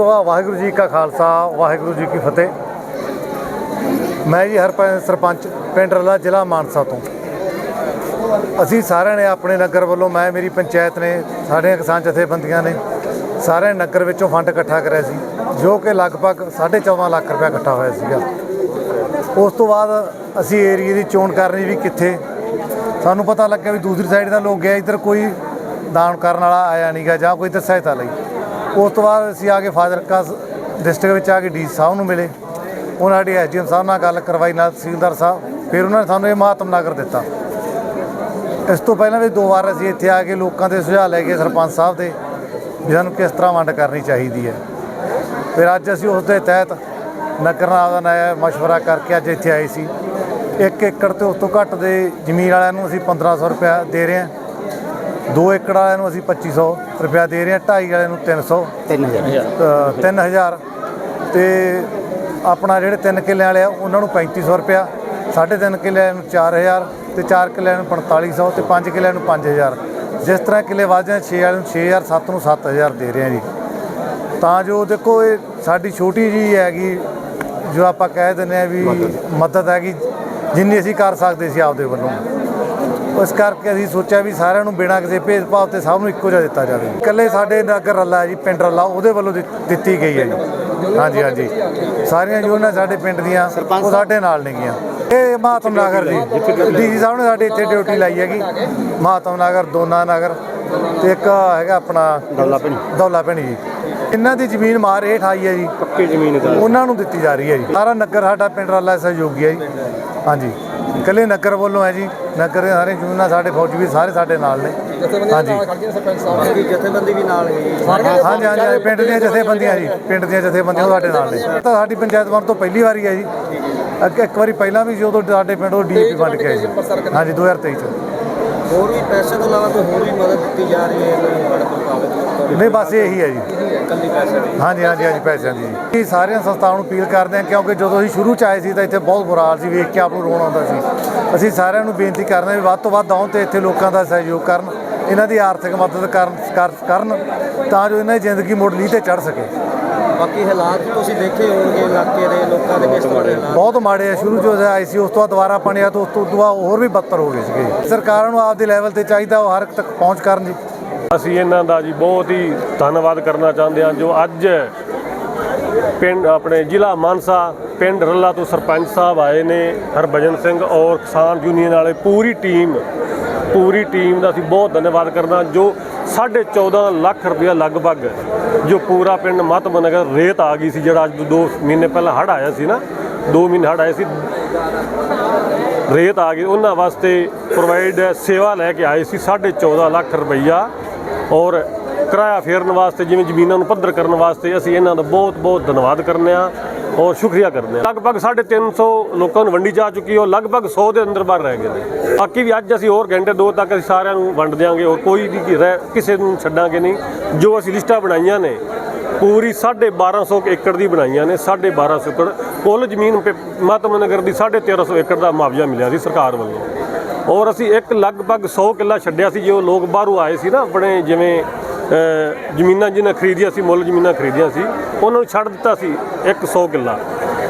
ਤੋਂ ਵਾਹਿਗੁਰੂ ਜੀ ਕਾ ਖਾਲਸਾ, ਵਾਹਿਗੁਰੂ ਜੀ ਕੀ ਫਤਿਹ। ਮੈਂ ਜੀ ਹਰਪੰਚ ਸਰਪੰਚ ਪਿੰਡ ਰਲਾ ਜ਼ਿਲ੍ਹਾ ਮਾਨਸਾ ਤੋਂ। ਅਸੀਂ ਸਾਰਿਆਂ ਨੇ ਆਪਣੇ ਨਗਰ ਵੱਲੋਂ, ਮੈਂ, ਮੇਰੀ ਪੰਚਾਇਤ ਨੇ ਸਾਡੀਆਂ ਕਿਸਾਨ ਜਥੇਬੰਦੀਆਂ ਨੇ ਸਾਰੇ ਨਗਰ ਵਿੱਚੋਂ ਫੰਡ ਇਕੱਠਾ ਕਰਿਆ ਸੀ, ਜੋ ਕਿ ਲਗਭਗ 14.5 ਲੱਖ ਰੁਪਏ ਇਕੱਠਾ ਹੋਇਆ ਸੀਗਾ। ਉਸ ਤੋਂ ਬਾਅਦ ਅਸੀਂ ਏਰੀਏ ਦੀ ਚੋਣ ਕਰਨੀ ਵੀ ਕਿੱਥੇ? ਸਾਨੂੰ ਪਤਾ ਲੱਗਿਆ ਵੀ ਦੂਸਰੀ ਸਾਈਡ ਦਾ ਲੋਕ ਗਿਆ, ਇੱਧਰ ਕੋਈ ਦਾਨ ਕਰਨ ਵਾਲਾ ਆਇਆ ਨਹੀਂਗਾ ਜਾਂ ਕੋਈ ਇੱਧਰ ਸਹਾਇਤਾ ਲਈ। ਉਸ ਤੋਂ ਬਾਅਦ ਅਸੀਂ ਆ ਕੇ ਫਾਜ਼ਿਲਕਾ ਡਿਸਟ੍ਰਿਕਟ ਵਿੱਚ ਆ ਕੇ ਡੀ ਸਾਹਿਬ ਨੂੰ ਮਿਲੇ। ਉਹਨਾਂ ਸਾਡੀ ਐਸਡੀਐਮ ਸਾਹਿਬ ਨਾਲ ਗੱਲ ਕਰਵਾਈ, ਨਾਲ ਤਹਿਸੀਲਦਾਰ ਸਾਹਿਬ। ਫਿਰ ਉਹਨਾਂ ਨੇ ਸਾਨੂੰ ਇਹ ਮਹਾਤਮ ਨਗਰ ਦਿੱਤਾ। ਇਸ ਤੋਂ ਪਹਿਲਾਂ ਵੀ ਦੋ ਵਾਰ ਅਸੀਂ ਇੱਥੇ ਆ ਕੇ ਲੋਕਾਂ ਦੇ ਸੁਝਾਅ ਲੈ ਕੇ ਸਰਪੰਚ ਸਾਹਿਬ ਦੇ, ਵੀ ਸਾਨੂੰ ਕਿਸ ਤਰ੍ਹਾਂ ਵੰਡ ਕਰਨੀ ਚਾਹੀਦੀ ਹੈ। ਫਿਰ ਅੱਜ ਅਸੀਂ ਉਸ ਦੇ ਤਹਿਤ ਨਗਰ ਦਾ ਨਇਆ ਮਸ਼ਵਰਾ ਕਰਕੇ ਅੱਜ ਇੱਥੇ ਆਏ ਸੀ। ਇੱਕ ਏਕੜ ਤੇ ਉਸ ਤੋਂ ਘੱਟ ਦੇ ਜ਼ਮੀਨ ਵਾਲਿਆਂ ਨੂੰ ਅਸੀਂ 1500 ਰੁਪਇਆ ਦੇ ਰਹੇ ਹਾਂ। 2 ਏਕੜ ਵਾਲਿਆਂ ਨੂੰ ਅਸੀਂ 2500 ਰੁਪਇਆ ਦੇ ਰਹੇ ਹਾਂ 2.5 ਵਾਲਿਆਂ ਨੂੰ 300 3000 ਅ, 3000 ਤੇ ਆਪਣਾ ਜਿਹੜੇ 3 ਕਿੱਲੇ ਵਾਲੇ ਆ ਉਹਨਾਂ ਨੂੰ 3500 ਰੁਪਇਆ ਸਾਢੇ ਤਿੰਨ ਕਿੱਲੇ ਨੂੰ 4000 ਤੇ 4 ਕਿੱਲੇ ਨੂੰ 4500 ਤੇ 5 ਕਿੱਲੇ ਨੂੰ 5000 ਜਿਸ ਤਰ੍ਹਾਂ ਕਿੱਲੇ ਵੱਧਦੇ ਆ 6 ਵਾਲੇ ਨੂੰ 6000 7 ਨੂੰ 7000 ਦੇ ਰਹੇ ਆ ਜੀ। ਤਾਂ ਜੋ ਦੇਖੋ ਇਹ ਸਾਡੀ ਛੋਟੀ ਜੀ ਹੈਗੀ ਜੋ ਆਪਾਂ ਕਹਿ ਦਿੰਦੇ ਆ ਵੀ ਮਦਦ ਹੈਗੀ ਜਿੰਨੀ ਅਸੀਂ ਕਰ ਸਕਦੇ ਸੀ ਆਪਦੇ ਵੱਲੋਂ। ਇਸ ਕਰਕੇ ਅਸੀਂ ਸੋਚਿਆ ਵੀ ਸਾਰਿਆਂ ਨੂੰ ਬਿਨਾਂ ਕਿਸੇ ਭੇਦਭਾਵ ਤੇ ਸਭ ਨੂੰ ਇੱਕੋ ਜਿਹਾ ਦਿੱਤਾ ਜਾਵੇ। ਇਕੱਲੇ ਸਾਡੇ ਨਗਰ ਰੱਲਾ ਜੀ ਪਿੰਡ ਰੱਲਾ ਉਹਦੇ ਵੱਲੋਂ ਦਿੱਤੀ ਗਈ ਹੈ ਜੀ। ਹਾਂਜੀ ਹਾਂਜੀ। ਸਾਰੀਆਂ ਯੂਨੀਅਨਾਂ ਸਾਡੇ ਪਿੰਡ ਦੀਆਂ ਉਹ ਸਾਡੇ ਨਾਲ ਨੇਗੀਆਂ ਇਹ ਮਹਾਤਮ ਨਗਰ ਜੀ। ਡੀਜੀ ਸਾਹਿਬ ਨੇ ਸਾਡੇ ਇੱਥੇ ਡਿਊਟੀ ਲਾਈ ਹੈਗੀ। ਮਹਾਤਮ ਨਗਰ ਦੋਨਾ ਨਗਰ ਤੇ ਇੱਕ ਹੈਗਾ ਆਪਣਾ ਦੌਲਾ ਪਿੰਡ ਦੌਲਾ ਪਿੰਡ ਜੀ। ਇਹਨਾਂ ਦੀ ਜ਼ਮੀਨ ਮਾਰ ਹੇਠ ਆਈ ਹੈ ਜੀ। ਪੱਕੀ ਜ਼ਮੀਨ ਉਹਨਾਂ ਨੂੰ ਦਿੱਤੀ ਜਾ ਰਹੀ ਹੈ ਜੀ। ਸਾਰਾ ਨਗਰ ਸਾਡਾ ਪਿੰਡ ਵਾਲਾ ਸਹਿਯੋਗੀ ਹੈ ਜੀ। ਹਾਂਜੀ। ਇਕੱਲੇ ਨਗਰ ਵੱਲੋਂ ਹੈ ਜੀ ਨਗਰ ਦੇ ਸਾਰੇ ਜੂਨਾ ਸਾਡੇ ਫੌਜੀ ਵੀ ਸਾਰੇ ਸਾਡੇ ਨਾਲ ਨੇ। ਹਾਂਜੀ। ਦੀ ਜਥੇਬੰਦੀ ਵੀ ਨਾਲ ਗਈ ਹਾਂਜੀ ਹਾਂਜੀ ਹਾਂਜੀ, ਪਿੰਡ ਦੀਆਂ ਜਥੇਬੰਦੀਆਂ ਜੀ ਪਿੰਡ ਦੀਆਂ ਜਥੇਬੰਦੀਆਂ ਸਾਡੇ ਨਾਲ ਨੇ। ਤਾਂ ਸਾਡੀ ਪੰਚਾਇਤ ਬਣ ਤੋਂ ਪਹਿਲੀ ਵਾਰੀ ਹੈ ਜੀ। ਅੱਗੇ ਇੱਕ ਵਾਰੀ ਪਹਿਲਾਂ ਵੀ ਜਦੋਂ ਸਾਡੇ ਪਿੰਡ ਉਹ ਡੀਪੀ ਬਣ ਕੇ ਆਏ ਜੀ। ਹਾਂਜੀ 2023 ਚ। ਹੋਰ ਵੀ ਪੈਸੇ ਤੋਂ ਇਲਾਵਾ ਕੋਈ ਹੋਰ ਵੀ ਮਦਦ ਦਿੱਤੀ ਜਾ ਰਹੀ ਹੈ ਇਹਨਾਂ ਨੂੰ ਬੜਾ ਪ੍ਰਭਾਵਿਤ ਲੋਕਾਂ ਨੂੰ ਨਹੀਂ ਬਸ ਇਹੀ ਹੈ ਜੀ। ਇਕੱਲੀ ਪੈਸੇ ਦੀ ਹਾਂਜੀ ਹਾਂਜੀ ਹਾਂਜੀ ਪੈਸਿਆਂ ਦੀ। ਜੀ ਸਾਰੀਆਂ ਸੰਸਥਾਵਾਂ ਨੂੰ ਅਪੀਲ ਕਰਦੇ ਹਾਂ ਕਿਉਂਕਿ ਜਦੋਂ ਅਸੀਂ ਸ਼ੁਰੂ ਚ ਆਏ ਸੀ ਤਾਂ ਇੱਥੇ ਬਹੁਤ ਬੁਰਾ ਹਾਲ ਸੀ ਵੇਖ ਕੇ ਆਪ ਨੂੰ ਰੋਣ ਆਉਂਦਾ ਸੀ। ਅਸੀਂ ਸਾਰਿਆਂ ਨੂੰ ਬੇਨਤੀ ਕਰਦੇ ਹਾਂ ਵੀ ਵੱਧ ਤੋਂ ਵੱਧ ਆਉਣ ਤੇ ਇੱਥੇ ਲੋਕਾਂ ਦਾ ਸਹਿਯੋਗ ਕਰਨ ਇਹਨਾਂ ਦੀ ਆਰਥਿਕ ਮਦਦ ਕਰਨ ਕਰ- ਕਰਨ ਤਾਂ ਜੋ ਇਹਨਾਂ ਦੀ ਜ਼ਿੰਦਗੀ ਮੁੜ ਲੀਹ ਤੇ ਚੜ ਸਕੇ। ਬਾਕੀ ਹਾਲਾਤ ਤੁਸੀਂ ਦੇਖੇ ਹੋਣਗੇ ਇਲਾਕੇ ਦੇ ਲੋਕਾਂ ਦੇ ਕਿਸ ਤਰ੍ਹਾਂ ਦੇ ਹਾਲਾਤ? ਬਹੁਤ ਮਾੜੇ ਆ ਸ਼ੁਰੂ ਜੋ ਆਏ ਸੀ ਉਸ ਤੋਂ ਬਾਅਦ ਦੁਬਾਰਾ ਪਾਣੀ ਆ ਤਾਂ ਉਸ ਤੋਂ ਦੁਆ ਹੋਰ ਵੀ ਬੱਤਰ ਹੋ ਗਏ ਸੀਗੇ। ਸਰਕਾਰਾਂ ਨੂੰ ਆਪਦੇ ਲੈਵਲ ਤੇ ਚਾਹੀਦਾ ਉਹ ਹਰ ਇੱਕ ਤੱਕ ਪਹੁੰਚ ਕਰਨ ਜੀ। ਅਸੀਂ ਇਹਨਾਂ ਦਾ ਜੀ ਬਹੁਤ ਹੀ ਧੰਨਵਾਦ ਕਰਨਾ ਚਾਹੁੰਦੇ ਹਾਂ ਜੋ ਅੱਜ ਪਿੰਡ ਆਪਣੇ ਜ਼ਿਲ੍ਹਾ ਮਾਨਸਾ ਪਿੰਡ ਰੱਲਾ ਤੋਂ ਸਰਪੰਚ ਸਾਹਿਬ ਆਏ ਨੇ ਹਰਭਜਨ ਸਿੰਘ ਔਰ ਕਿਸਾਨ ਯੂਨੀਅਨ ਵਾਲੇ ਪੂਰੀ ਟੀਮ ਪੂਰੀ ਟੀਮ ਦਾ ਅਸੀਂ ਬਹੁਤ ਧੰਨਵਾਦ ਕਰਨਾ ਜੋ 14.5 ਲੱਖ ਰੁਪਇਆ ਲਗਭਗ ਜੋ ਪੂਰਾ ਪਿੰਡ ਮਹਤਮ ਨਗਰ ਰੇਤ ਆ ਗਈ ਸੀ ਜਿਹੜਾ ਅੱਜ ਤੋਂ 2 ਮਹੀਨੇ ਪਹਿਲਾਂ ਹੜ ਆਇਆ ਸੀ ਨਾ 2 ਮਹੀਨੇ ਹੜ ਆਏ ਸੀ, ਰੇਤ ਆ ਗਈ। ਉਹਨਾਂ ਵਾਸਤੇ ਪ੍ਰੋਵਾਈਡ ਸੇਵਾ ਲੈ ਕੇ ਆਏ ਸੀ 14.5 ਲੱਖ ਰੁਪਈਆ ਔਰ ਕਿਰਾਇਆ ਫੇਰਨ ਵਾਸਤੇ, ਜਿਵੇਂ ਜ਼ਮੀਨਾਂ ਨੂੰ ਪੱਧਰ ਕਰਨ ਵਾਸਤੇ ਅਸੀਂ ਇਹਨਾਂ ਦਾ ਬਹੁਤ ਬਹੁਤ ਧੰਨਵਾਦ ਕਰਨੇ ਆ ਔਰ ਸ਼ੁਕਰੀਆ ਕਰਦੇ ਹਾਂ ਲਗਭਗ 350 ਲੋਕਾਂ ਨੂੰ ਵੰਡੀ ਜਾ ਚੁੱਕੀ ਹੈ ਔਰ ਲਗਭਗ 100 ਦੇ ਅੰਦਰ ਬਾਹਰ ਰਹਿ ਗਏ ਨੇ। ਬਾਕੀ ਵੀ ਅੱਜ ਅਸੀਂ ਹੋਰ ਘੰਟੇ, ਦੋ ਤੱਕ ਅਸੀਂ ਸਾਰਿਆਂ ਨੂੰ ਵੰਡ ਦਿਆਂਗੇ ਔਰ ਕੋਈ ਵੀ ਰਹਿ, ਕਿਸੇ ਨੂੰ ਛੱਡਾਂਗੇ ਨਹੀਂ। ਜੋ ਅਸੀਂ ਲਿਸਟਾਂ ਬਣਾਈਆਂ ਨੇ, ਪੂਰੀ 1250 ਏਕੜ ਦੀ ਬਣਾਈਆਂ ਨੇ 1250 ਏਕੜ। ਕੁੱਲ ਜ਼ਮੀਨ ਮਾਤਮ ਨਗਰ ਦੀ 1350 ਏਕੜ ਦਾ ਮੁਆਵਜ਼ਾ ਮਿਲਿਆ ਸੀ ਸਰਕਾਰ ਵੱਲੋਂ। ਔਰ ਅਸੀਂ ਇੱਕ ਲਗਭਗ 100 ਕਿੱਲਾ ਛੱਡਿਆ ਸੀ, ਜੋ ਲੋਕ ਬਾਹਰੋਂ ਆਏ ਸੀ ਨਾ, ਆਪਣੇ ਜਿਵੇਂ ਜ਼ਮੀਨਾਂ ਜਿਹਨਾਂ ਖਰੀਦੀਆਂ ਸੀ, ਮੁੱਲ ਜ਼ਮੀਨਾਂ ਖਰੀਦੀਆਂ ਸੀ, ਉਹਨਾਂ ਨੂੰ ਛੱਡ ਦਿੱਤਾ ਸੀ ਇੱਕ 100 ਕਿੱਲਾ।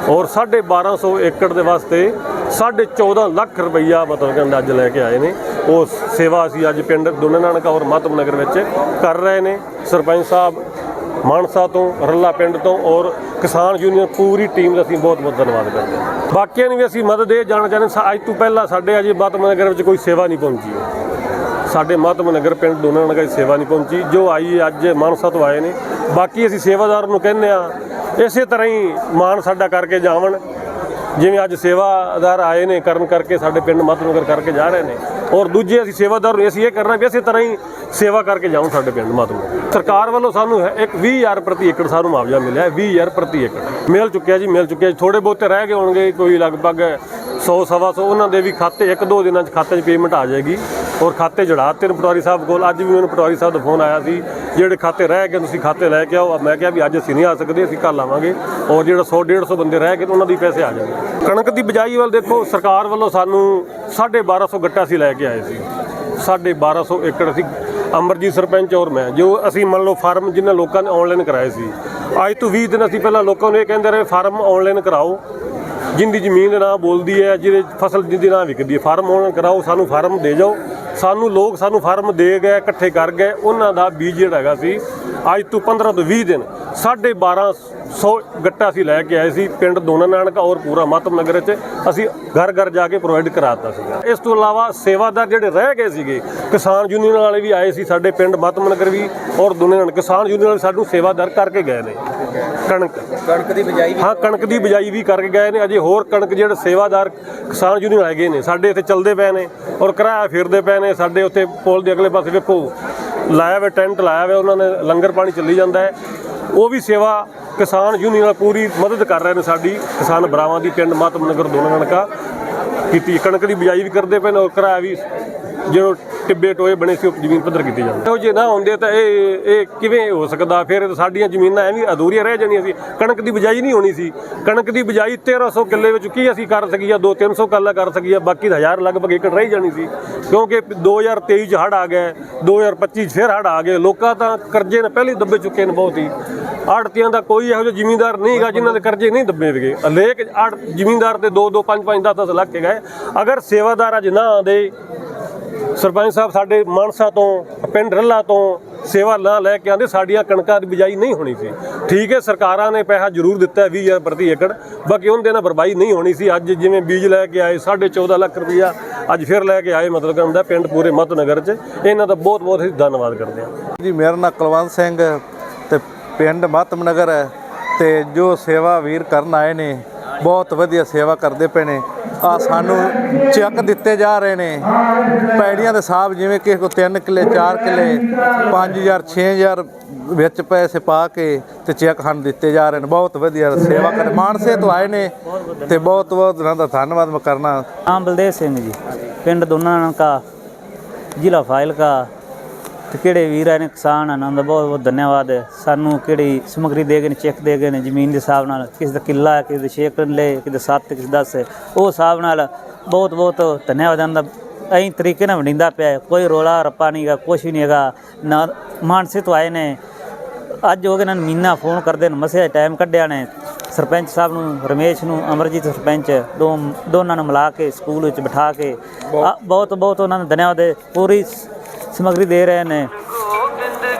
ਔਰ 1250 ਏਕੜ ਦੇ ਵਾਸਤੇ 14.5 ਲੱਖ ਰੁਪਈਆ ਮਤਲਬ ਕਿ ਅੰਦਾਜ਼ ਲੈ ਕੇ ਆਏ ਨੇ। ਉਹ ਸੇਵਾ ਅਸੀਂ ਅੱਜ ਪਿੰਡ ਦੋਨਾ ਨਾਨਕ ਔਰ ਮਾਤਮ ਨਗਰ ਵਿੱਚ ਕਰ ਰਹੇ ਨੇ। ਸਰਪੰਚ ਸਾਹਿਬ ਮਾਨਸਾ ਤੋਂ ਰੱਲਾ ਪਿੰਡ ਤੋਂ ਔਰ ਕਿਸਾਨ ਯੂਨੀਅਨ ਪੂਰੀ ਟੀਮ ਦਾ ਅਸੀਂ ਬਹੁਤ ਬਹੁਤ ਧੰਨਵਾਦ ਕਰਦੇ ਹਾਂ। ਬਾਕੀਆਂ ਨੂੰ ਵੀ ਅਸੀਂ ਮਦਦ ਦੇ ਜਾਣਾ ਚਾਹੁੰਦੇ ਹਾਂ, ਅੱਜ ਤੋਂ ਪਹਿਲਾਂ ਸਾਡੇ ਅਜੇ ਮਾਤਮ ਨਗਰ ਵਿੱਚ ਕੋਈ ਸੇਵਾ ਨਹੀਂ ਪਹੁੰਚੀ। ਸਾਡੇ ਮਾਤਮ ਨਗਰ ਪਿੰਡ ਦੋਨਾਂ ਨਗਰ ਦੀ ਸੇਵਾ ਨਹੀਂ ਪਹੁੰਚੀ ਜੋ ਆਈ ਅੱਜ ਮਾਨਸਾ ਤੋਂ ਆਏ ਨੇ। ਬਾਕੀ ਅਸੀਂ ਸੇਵਾਦਾਰ ਨੂੰ ਕਹਿੰਦੇ ਆ ਇਸੇ ਤਰ੍ਹਾਂ ਹੀ ਮਾਨ ਸਾਡਾ ਕਰਕੇ ਜਾਵਣ। ਜਿਵੇਂ ਅੱਜ ਸੇਵਾਦਾਰ ਆਏ ਨੇ, ਕਰਨ ਕਰਕੇ ਸਾਡੇ ਪਿੰਡ ਮਾਤਮ ਨਗਰ ਕਰਕੇ ਜਾ ਰਹੇ ਨੇ। ਔਰ ਦੂਜੇ ਅਸੀਂ ਸੇਵਾਦਾਰ ਨੂੰ, ਅਸੀਂ ਇਹ ਕਰਨਾ ਵੀ ਇਸੇ ਤਰ੍ਹਾਂ ਹੀ ਸੇਵਾ ਕਰਕੇ ਜਾਉਣ ਸਾਡੇ ਪਿੰਡ ਮਾਤਮ ਸਰਕਾਰ ਵੱਲੋਂ ਸਾਨੂੰ ਹੈ, ਇੱਕ 20000 ਪ੍ਰਤੀ ਏਕੜ ਸਾਨੂੰ ਮੁਆਵਜ਼ਾ ਮਿਲਿਆ ਹੈ 20000 ਪ੍ਰਤੀ ਏਕੜ। ਮਿਲ ਚੁੱਕਿਆ ਜੀ, ਮਿਲ ਚੁੱਕਿਆ ਜੀ। ਥੋੜੇ ਬਹੁਤੇ ਰਹਿ ਗਏ ਹੋਣਗੇ, ਕੋਈ ਲਗਭਗ 100 ਸਵਾ ਸੌ, ਉਹਨਾਂ ਦੇ ਵੀ ਖਾਤੇ ਇੱਕ ਦੋ ਦਿਨਾਂ 'ਚ ਖਾਤੇ 'ਚ ਪੇਮੈਂਟ ਆ ਜਾਏਗੀ। ਔਰ ਖਾਤੇ ਜੜਾ ਨੇ ਪਟਵਾਰੀ ਸਾਹਿਬ ਕੋਲ ਅੱਜ ਵੀ ਮੈਨੂੰ ਪਟਵਾਰੀ ਸਾਹਿਬ ਦਾ ਫੋਨ ਆਇਆ ਸੀ, ਜਿਹੜੇ ਖਾਤੇ ਰਹਿ ਗਏ, ਤੁਸੀਂ ਖਾਤੇ ਲੈ ਕੇ ਆਓ। ਮੈਂ ਕਿਹਾ ਵੀ ਅੱਜ ਅਸੀਂ ਨਹੀਂ ਆ ਸਕਦੇ, ਅਸੀਂ ਕੱਲ ਆਵਾਂਗੇ ਔਰ ਜਿਹੜਾ 100 150 ਬੰਦੇ ਰਹਿ ਗਏ ਉਹਨਾਂ ਦੀ ਪੈਸੇ ਆ ਜਾਣਗੇ। ਕਣਕ ਦੀ ਬਿਜਾਈ ਵੱਲ ਦੇਖੋ, ਸਰਕਾਰ ਵੱਲੋਂ ਸਾਨੂੰ 1250 ਗੱਟਾ ਅਸੀਂ ਲੈ ਕੇ ਆਏ ਸੀ। 1250 ਏਕੜ ਅਸੀਂ, ਅਮਰਜੀਤ ਸਰਪੰਚ ਔਰ ਮੈਂ, ਜੋ ਅਸੀਂ ਮੰਨ ਲਓ ਫਾਰਮ ਜਿਨ੍ਹਾਂ ਲੋਕਾਂ ਨੇ ਆਨਲਾਈਨ ਕਰਾਏ ਸੀ। ਅੱਜ ਤੋਂ 20 ਦਿਨ ਅਸੀਂ ਪਹਿਲਾਂ ਲੋਕਾਂ ਨੂੰ ਇਹ ਕਹਿੰਦੇ ਰਹੇ, ਫਾਰਮ ਆਨਲਾਈਨ ਕਰਾਓ। ਜਿੰਦੀ ਜ਼ਮੀਨ ਦੇ ਨਾਂ ਬੋਲਦੀ ਹੈ, ਜਿਹਦੇ ਫਸਲ ਜਿੰਦੀ ਨਾਂ ਵਿਕਦੀ ਹੈ। ਫਾਰਮ ਆਨਲਾਈਨ ਕਰਾਓ, ਸਾਨੂੰ ਫਾਰਮ ਦੇ ਜਾਓ। ਸਾਨੂੰ ਲੋਕ ਸਾਨੂੰ ਫਾਰਮ ਦੇ ਗਏ, ਇਕੱਠੇ ਕਰ ਗਏ। ਉਹਨਾਂ ਦਾ ਬੀਜ ਜਿਹੜਾ ਹੈਗਾ ਸੀ, ਅੱਜ ਤੋਂ 15 ਤੋਂ 20 ਦਿਨ 1250 ਗੱਟਾ ਅਸੀਂ ਲੈ ਕੇ ਆਏ ਸੀ ਪਿੰਡ ਦੋਨਾ ਨਾਨਕ ਔਰ ਪੂਰਾ ਮਾਤਮ ਨਗਰ ਚ। ਅਸੀਂ ਘਰ ਘਰ ਜਾ ਕੇ ਪ੍ਰੋਵਾਈਡ ਕਰਾਤਾ ਸੀਗਾ। ਇਸ ਤੋਂ ਇਲਾਵਾ ਸੇਵਾਦਾਰ ਜਿਹੜੇ ਰਹਿ ਗਏ ਸੀਗੇ ਕਿਸਾਨ ਯੂਨੀਅਨ ਵਾਲੇ ਵੀ ਆਏ ਸੀ ਸਾਡੇ ਪਿੰਡ ਮਾਤਮ ਨਗਰ ਵੀ ਔਰ ਦੋਨੇ ਨਾਨਕ। ਕਿਸਾਨ ਯੂਨੀਅਨ ਵਾਲੇ ਸਾਨੂੰ ਸੇਵਾਦਾਰ ਕਰਕੇ ਗਏ ਨੇ। ਕਣਕ। ਕਣਕ ਦੀ ਬਿਜਾਈ ਵੀ ਹਾਂ ਕਣਕ ਦੀ ਬਿਜਾਈ ਵੀ ਕਰਕੇ ਗਏ ਨੇ। ਅਜੇ ਹੋਰ ਕਣਕ ਜਿਹੜੇ ਸੇਵਾਦਾਰ ਕਿਸਾਨ ਯੂਨੀਅਨ ਹੈਗੇ ਨੇ ਸਾਡੇ ਇੱਥੇ ਚੱਲਦੇ ਪਏ ਨੇ ਔਰ ਕਿਰਾਇਆ ਫਿਰਦੇ ਪਏ ਨੇ। ਸਾਡੇ ਉੱਥੇ ਪੁਲ ਦੇ ਅਗਲੇ ਪਾਸੇ ਵੇਖੋ ਲਾਇਆ ਹੋਇਆ ਟੈਂਟ ਲਾਇਆ ਹੋਇਆ ਉਹਨਾਂ ਨੇ ਲੰਗਰ ਪਾਣੀ ਚੱਲੀ ਜਾਂਦਾ ਹੈ। ਉਹ ਵੀ ਸੇਵਾ ਕਿਸਾਨ ਯੂਨੀਅਨ ਪੂਰੀ ਮਦਦ ਕਰ ਰਹੇ ਨੇ ਸਾਡੀ। ਕਿਸਾਨ ਬਰਾਵਾਂ ਦੀ ਪਿੰਡ ਮਾਤਮ ਨਗਰ ਦੋਨਾਂ ਕਣਕਾ ਕੀਤੀ। ਕਣਕ ਦੀ ਬਿਜਾਈ ਵੀ ਕਰਦੇ ਪਏ ਨੇ ਕਿਰਾਇਆ ਵੀ ਜਦੋਂ ਟਿੱਬੇ ਟੋਏ ਬਣੇ ਸੀ, ਉਹ ਜ਼ਮੀਨ ਪੱਧਰ ਕੀਤੀ ਜਾਂਦੀ। ਉਹ ਜੇ ਨਾ ਹੁੰਦੇ ਤਾਂ ਇਹ ਇਹ ਕਿਵੇਂ ਹੋ ਸਕਦਾ? ਫਿਰ ਸਾਡੀਆਂ ਜ਼ਮੀਨਾਂ ਐਵੇਂ ਅਧੂਰੀਆਂ ਰਹਿ ਜਾਣੀਆਂ ਸੀ। ਕਣਕ ਦੀ ਬਿਜਾਈ ਨਹੀਂ ਹੋਣੀ ਸੀ। ਕਣਕ ਦੀ ਬਿਜਾਈ 1300 ਕਿੱਲੇ ਵਿੱਚ ਕੀ ਅਸੀਂ ਕਰ ਸਕੀਏ? 2 300 ਕਿੱਲਾ ਕਰ ਸਕੀਏ। ਬਾਕੀ ਤਾਂ ਹਜ਼ਾਰ ਲਗਭਗ ਏਕੜ ਰਹਿ ਜਾਣੀ ਸੀ। ਕਿਉਂਕਿ 2023 ਚ ਹੜ ਆ ਗਏ 2025 ਚ ਫਿਰ ਹੜ ਆ ਗਏ। ਲੋਕਾਂ ਤਾਂ ਕਰਜ਼ੇ ਨੇ ਪਹਿਲੇ ਦੱਬੇ ਚੁੱਕੇ ਨੇ ਬਹੁਤ ਹੀ। ਆੜਤੀਆਂ ਦਾ ਕੋਈ ਇਹੋ ਜਿਹਾ ਜ਼ਿਮੀਂਦਾਰ ਨਹੀਂ ਹੈਗਾ ਜਿਨ੍ਹਾਂ ਦੇ ਕਰਜ਼ੇ ਨਹੀਂ ਦੱਬੇ ਗਏ। ਲੇਕ ਆੜ ਜ਼ਿਮੀਂਦਾਰ ਤੇ 2 2 5 5 10 10 ਲੱਖ ਕੇ ਗਏ ਅਗਰ ਸੇਵਾਦਾਰ ਅੱਜ ਨਾ ਆਉਂਦੇ, ਸਰਪੰਚ ਸਾਹਿਬ ਸਾਡੇ ਮਾਨਸਾ ਤੋਂ, ਪਿੰਡ ਰੱਲਾ ਤੋਂ ਸੇਵਾ ਨਾ ਲੈ ਕੇ ਆਂਦੇ ਸਾਡੀਆਂ ਕਣਕਾਂ ਦੀ ਬਿਜਾਈ ਨਹੀਂ ਹੋਣੀ ਸੀ। ਠੀਕ ਹੈ, ਸਰਕਾਰਾਂ ਨੇ ਪੈਸਾ ਜ਼ਰੂਰ ਦਿੱਤਾ ਹੈ 20000 ਪ੍ਰਤੀ ਏਕੜ। ਬਾਕੀ ਉਹਦੇ ਨਾਲ ਬਰਬਾਈ ਨਹੀਂ ਹੋਣੀ ਸੀ। ਅੱਜ ਜਿਵੇਂ ਬੀਜ ਲੈ ਕੇ ਆਏ 14.5 ਲੱਖ ਰੁਪਈਆ ਅੱਜ ਫਿਰ ਲੈ ਕੇ ਆਏ, ਮਤਲਬ ਕਰਨ ਦਾ ਪਿੰਡ ਪੂਰੇ ਮੱਧ ਨਗਰ 'ਚ। ਇਹਨਾਂ ਦਾ ਬਹੁਤ ਬਹੁਤ ਅਸੀਂ ਧੰਨਵਾਦ ਕਰਦੇ ਹਾਂ। ਜੀ, ਮੇਰਾ ਨਾਮ ਕੁਲਵੰਤ ਸਿੰਘ ਪਿੰਡ ਮਾਤਮ ਨਗਰ ਹੈ ਤੇ ਜੋ ਸੇਵਾ ਵੀਰ ਕਰਨ ਆਏ ਨੇ, ਬਹੁਤ ਵਧੀਆ ਸੇਵਾ ਕਰਦੇ ਪਏ ਨੇ। ਆ ਸਾਨੂੰ ਚੈੱਕ ਦਿੱਤੇ ਜਾ ਰਹੇ ਨੇ। ਪੈੜੀਆਂ ਦੇ ਹਿਸਾਬ ਜਿਵੇਂ ਕਿਸੇ ਕੋ 3 ਕਿੱਲੇ 4 ਕਿੱਲੇ 5000 6000 ਵਿੱਚ ਪੈਸੇ ਪਾ ਕੇ ਤੇ ਚੈੱਕ ਸਾਨੂੰ ਦਿੱਤੇ ਜਾ ਰਹੇ ਨੇ। ਬਹੁਤ ਵਧੀਆ ਸੇਵਾ ਕਰ, ਮਾਨਸੇ ਤੋਂ ਆਏ ਨੇ ਤੇ ਬਹੁਤ ਬਹੁਤ ਉਹਨਾਂ ਦਾ ਧੰਨਵਾਦ ਮੈਂ ਕਰਨਾ। ਨਾਮ ਬਲਦੇਵ ਸਿੰਘ ਜੀ, ਪਿੰਡ ਦੋਨਾ ਨਾਨਕਾ ਜ਼ਿਲ੍ਹਾ ਫਾਇਲਕਾ ਤੇ ਕਿਹੜੇ ਵੀਰ ਆਏ ਨੇ ਕਿਸਾਨ ਆਨੰਦ ਦਾ ਬਹੁਤ ਬਹੁਤ ਧੰਨਵਾਦ। ਹੈ ਸਾਨੂੰ ਕਿਹੜੀ ਸਮਗਰੀ ਦੇ ਗਏ ਨੇ ਚੈੱਕ ਦੇ ਗਏ ਨੇ ਜ਼ਮੀਨ ਦੇ ਹਿਸਾਬ ਨਾਲ ਕਿਸੇ ਦਾ ਕਿੱਲਾ ਹੈ, ਕਿਸੇ ਦੇ 6 ਕਿੱਲੇ ਕਿਸੇ ਦੇ 7 ਕਿਸੇ ਦਾ 10 ਹੈ ਉਹ ਹਿਸਾਬ ਨਾਲ ਬਹੁਤ ਬਹੁਤ ਧੰਨਵਾਦ। ਦਾ ਐਂ ਤਰੀਕੇ ਨਾਲ ਵੰਡਿੰਦਾ ਪਿਆ ਹੈ। ਕੋਈ ਰੋਲਾ ਰੱਪਾ ਨਹੀਂਗਾ ਕੁਛ ਵੀ ਨਹੀਂ ਹੈਗਾ। ਨਾ ਮਾਨਸੇ ਤੋਂ ਆਏ ਨੇ। ਅੱਜ ਹੋ ਗਏ ਨਾ ਮਹੀਨਾ ਫੋਨ ਕਰਦੇ ਨੇ ਮਸੇ ਟਾਈਮ ਕੱਢਿਆ ਨੇ। ਸਰਪੰਚ ਸਾਹਿਬ ਨੂੰ ਰਮੇਸ਼ ਨੂੰ ਅਮਰਜੀਤ ਸਰਪੰਚ ਦੋ ਦੋਨਾਂ ਨੂੰ ਮਿਲਾ ਕੇ ਸਕੂਲ ਵਿੱਚ ਬਿਠਾ ਕੇ। ਆ, ਬਹੁਤ ਬਹੁਤ ਉਹਨਾਂ ਨੂੰ ਧੰਨਵਾਦ ਹੈ। ਪੂਰੀ ਸ- ਸਮੱਗਰੀ ਦੇ ਰਹੇ ਨੇ।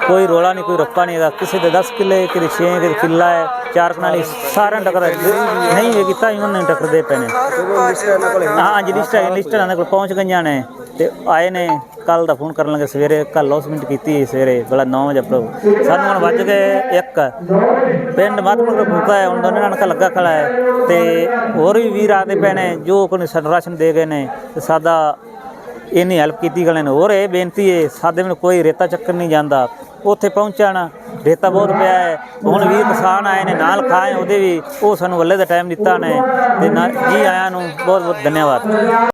ਕੋਈ ਰੋਲਾ ਨਹੀਂ, ਕੋਈ ਰੱਪਾ ਨਹੀਂ ਹੈਗਾ ਕਿਸੇ ਦੇ 10 ਕਿੱਲੇ, ਕਿਸੇ ਦੇ 6 ਕਿਸੇ ਦੇ ਕਿੱਲਾ ਹੈ, ਚਾਰ ਕਨਾਲੀ ਸਾਰਿਆਂ ਨੂੰ ਟੱਕਰ ਨਹੀਂ ਇਹ ਕੀਤਾ ਉਹਨਾਂ ਨੇ ਟੱਕਰ ਦੇ ਪਏ ਨੇ। ਹਾਂ ਜੀ ਲਿਸਟ ਹੈ, ਲਿਸਟ ਇਹਨਾਂ ਦੇ ਕੋਲ ਪਹੁੰਚ ਗਈਆਂ ਨੇ। ਤੇ ਆਏ ਨੇ ਕੱਲ ਦਾ ਫੋਨ ਕਰਨ ਲੱਗੇ ਸਵੇਰੇ। ਕੱਲ ਲੌਸਮੈਂਟ ਕੀਤੀ ਸਵੇਰੇ, ਬੜਾ 9 ਵਜੇ ਪ੍ਰਭੂ। ਸਾਨੂੰ ਹੁਣ ਵੱਜ ਗਏ ਇੱਕ। ਪਿੰਡ ਮਾਤਮਪੁਰ ਭੁੱਖਾ ਹੈ, ਹੁਣ ਦੋਨੇ ਨਾਲ ਲੱਗਾ ਖੜਾ ਹੈ। ਤੇ ਹੋਰ ਵੀ ਵੀਰ ਆਦੇ ਪਏ ਨੇ, ਜੋ ਕੋਈ ਸਾਨੂੰ ਰਾਸ਼ਨ ਦੇ ਗਏ ਨੇ, ਤੇ ਸਾਦਾ ਇੰਨੀ ਹੈਲਪ ਕੀਤੀ ਗਲੇ ਨੇ। ਹੋਰ ਇਹ ਬੇਨਤੀ ਹੈ, ਸਾਡੇ ਮੈਨੂੰ ਕੋਈ ਰੇਤਾ ਚੱਕਰ ਨਹੀਂ ਜਾਂਦਾ। ਉੱਥੇ ਪਹੁੰਚਣਾ ਰੇਤਾ ਬਹੁਤ ਪਿਆ ਹੈ। ਹੁਣ ਵੀ ਕਿਸਾਨ ਆਏ ਨੇ, ਨਾਲ ਖਾਏ ਉਹਦੇ ਵੀ। ਉਹ ਸਾਨੂੰ ਵੱਲੇ ਦਾ ਟਾਈਮ ਦਿੱਤਾ ਨੇ। ਤੇ ਨਾ- ਜੀ ਆਇਆਂ ਨੂੰ ਬਹੁਤ ਬਹੁਤ ਧੰਨਵਾਦ।